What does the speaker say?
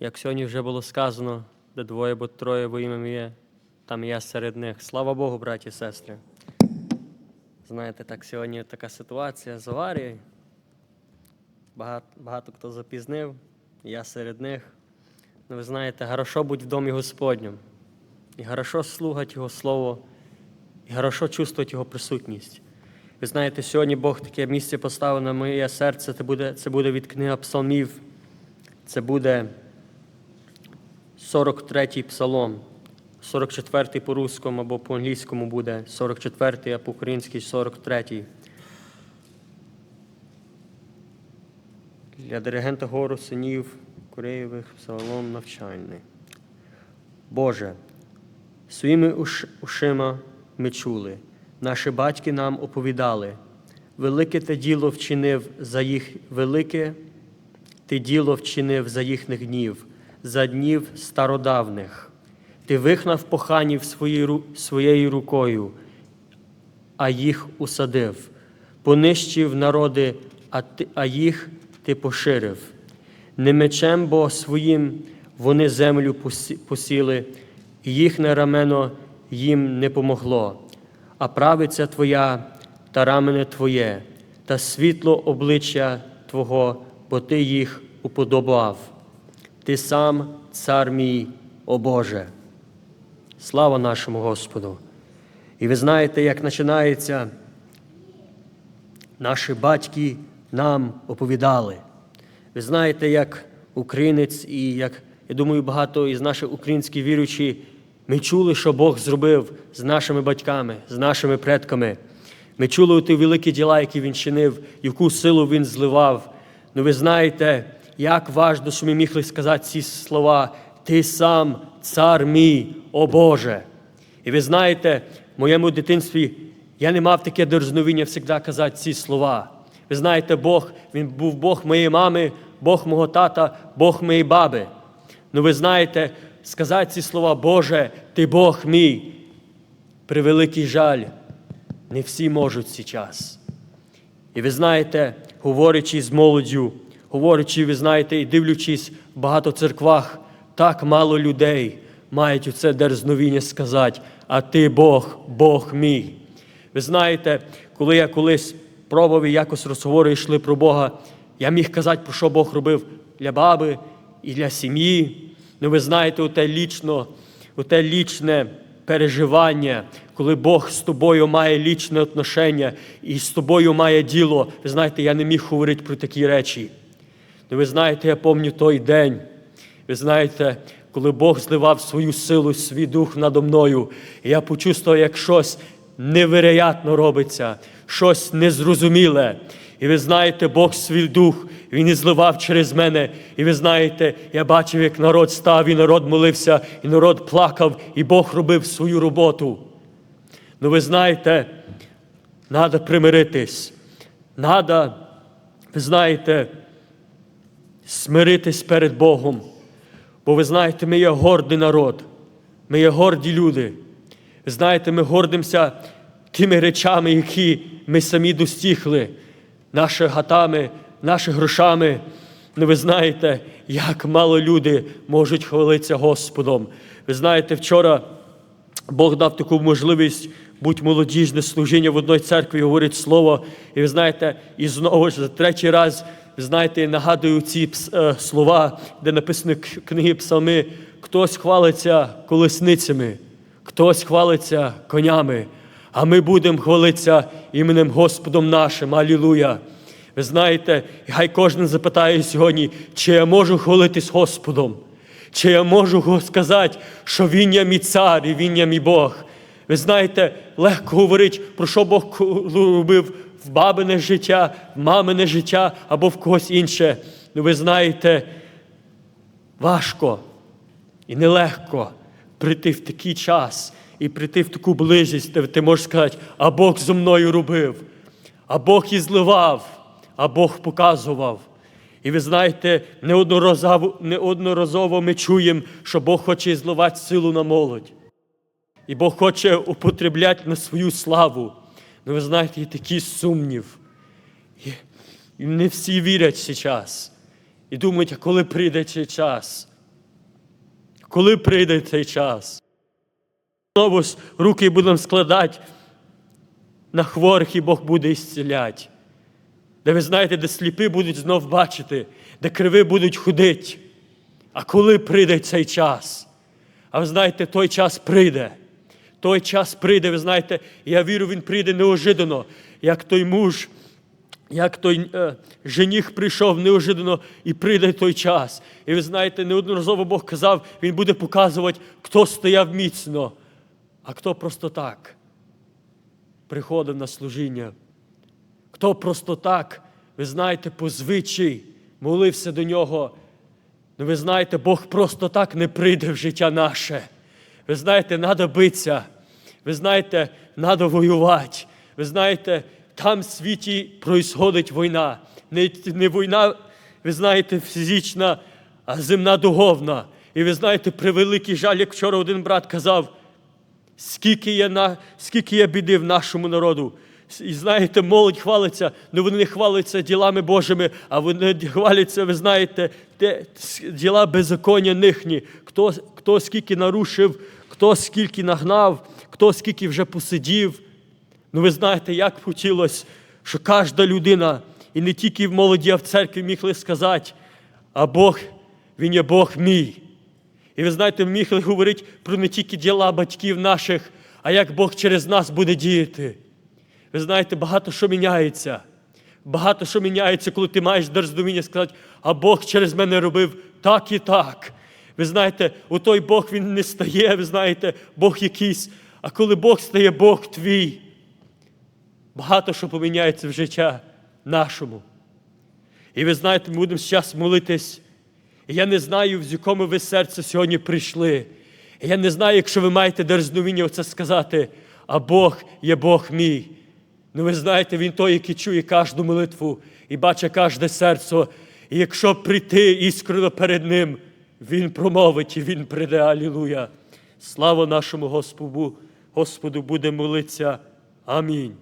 Як сьогодні вже було сказано, де двоє або троє во ім'я моє, там я серед них. Слава Богу, браті і сестри. Знаєте, так сьогодні така ситуація з аварією. Багато, багато хто запізнив, я серед них. Ну, ви знаєте, хорошо бути в домі Господньому. І хорошо слухати Його Слово, і хорошо чувствувати Його присутність. Ви знаєте, сьогодні Бог таке місце поставив на моє серце, це буде, це буде від книги псалмів. Це буде 43-й псалом, 44-й по-русскому або по-англійському буде. 44-й, а по-українськи 43-й. Для диригента хору синів Куреєвих псалом навчальний. Боже, своїми ушима ми чули, наші батьки нам оповідали, велике те діло вчинив за їх велике ти діло вчинив за їхніх днів, за днів стародавних. Ти вихнав поханів своєю, рукою, а їх усадив, понищив народи, а, їх ти поширив. Не мечем, бо своїм вони землю посіли, і їхнє рамено їм не помогло. А правиця твоя та рамене твоє, та світло обличчя Твого, бо ти їх уподобав. Ти сам, цар мій, о Боже. Слава нашому Господу! І ви знаєте, як починається, наші батьки нам оповідали. Ви знаєте, як українець і як, я думаю, багато із наших українських віруючі, ми чули, що Бог зробив з нашими батьками, з нашими предками. Ми чули ті великі діла, які він чинив, яку силу він зливав. Ну ви знаєте, як важливо, що ми могли сказати ці слова: Ти сам, цар мій, о Боже. І ви знаєте, в моєму дитинстві я не мав таке дерзновіння завжди казати ці слова. Ви знаєте, Бог, Він був Бог моєї мами, Бог мого тата, Бог моєї баби. Ну ви знаєте, сказати ці слова, Боже, ти Бог мій. При великий жаль, не всі можуть час. І ви знаєте, говорячи з молоддю, говорячи, ви знаєте, і дивлячись в багато церквах, так мало людей мають у це дерзновіння сказати, а ти Бог, Бог мій. Ви знаєте, коли я колись пробував і якось розговори йшли про Бога, я міг казати, про що Бог робив для баби і для сім'ї. Ну, ви знаєте, оте лічно, оте лічне переживання, коли Бог з тобою має лічне отношення і з тобою має діло. Ви знаєте, я не міг говорити про такі речі. Ви знаєте, я пам'ятаю той день. Ви знаєте, коли Бог зливав свою силу, свій дух надо мною, і я почувствував, як щось невероятно робиться, щось незрозуміле. І ви знаєте, Бог свій дух, Він і зливав через мене. І ви знаєте, я бачив, як народ став, і народ молився, і народ плакав, і Бог робив свою роботу. Ну, ви знаєте, треба примиритись. Надо, ви знаєте, смиритись перед Богом. Бо ви знаєте, ми є гордий народ, ми є горді люди. Знаєте, ми гордимося тими речами, які ми самі достигли, нашими гатами, нашими грошами. Ну, ви знаєте, як мало люди можуть хвалитися Господом. Ви знаєте, вчора Бог дав таку можливість бути молодіжне служіння в одній церкві, говорить слово. І ви знаєте, і знову ж за третій раз, знаєте, нагадую ці е, слова, де написано книги псалми. Хтось хвалиться колесницями, хтось хвалиться конями, а ми будемо хвалитися іменем Господом нашим. Алілуя! Ви знаєте, хай кожен запитає сьогодні, чи я можу хвалитись Господом. Чи я можу сказати, що Він є мій цар і Він є мій Бог? Ви знаєте, легко говорити, про що Бог робив в бабине життя, в мамине життя або в когось інше. Ну ви знаєте, важко і нелегко прийти в такий час і прийти в таку близькість, де ти можеш сказати, а Бог зо мною робив, а Бог і зливав, а Бог показував. І ви знаєте, неодноразово, неодноразово ми чуємо, що Бог хоче зливати силу на молодь. І Бог хоче употребляти на свою славу. Ну, ви знаєте, є такий сумнів. І, і не всі вірять зараз. І думають, а коли прийде цей час? коли прийде цей час. Знову ж руки будемо складати на хворих, і Бог буде ісцілять. Де ви знаєте, де сліпі будуть знов бачити, де криви будуть ходити. А коли прийде цей час? А ви знаєте, той час прийде. Той час прийде, ви знаєте, я вірю, він прийде неожиданно, як той муж, як той е, жених прийшов неожиданно і прийде той час. І ви знаєте, неодноразово Бог казав, Він буде показувати, хто стояв міцно, а хто просто так приходив на служіння. Хто просто так, ви знаєте, по звичай молився до нього. Ну, ви знаєте, Бог просто так не прийде в життя наше. Ви знаєте, треба битися. Ви знаєте, треба воювати. Ви знаєте, там в світі проїсходить війна. Не, не війна, ви знаєте, фізична, а земна духовна. І ви знаєте, при великий жаль, як вчора один брат казав, скільки є, на, скільки є біди в нашому народу. І знаєте, молодь хвалиться, але вони не хвалиться ділами Божими, а вони хваляться, ви знаєте, те, діла беззаконня нихні. Хто, хто скільки нарушив, хто скільки нагнав, хто скільки вже посидів. Ну ви знаєте, як хотілося, що кожна людина, і не тільки в молоді, а в церкві мігли сказати, а Бог, Він є Бог мій. І ви знаєте, мігли говорити про не тільки діла батьків наших, а як Бог через нас буде діяти. Ви знаєте, багато що міняється. Багато що міняється, коли ти маєш дерзновіння сказати, а Бог через мене робив так і так. Ви знаєте, у той Бог він не стає, ви знаєте, Бог якийсь, а коли Бог стає Бог твій, багато що поміняється в життя нашому. І ви знаєте, ми будемо зараз молитись. І я не знаю, з якому ви серце сьогодні прийшли. І я не знаю, якщо ви маєте дерзновіння оце сказати, а Бог є Бог мій. Ну ви знаєте, Він той, який чує кожну молитву і бачить кожне серце. І якщо прийти іскрено перед Ним, Він промовить і Він прийде. Алілуя. Слава нашому Господу, Господу буде молитися. Амінь.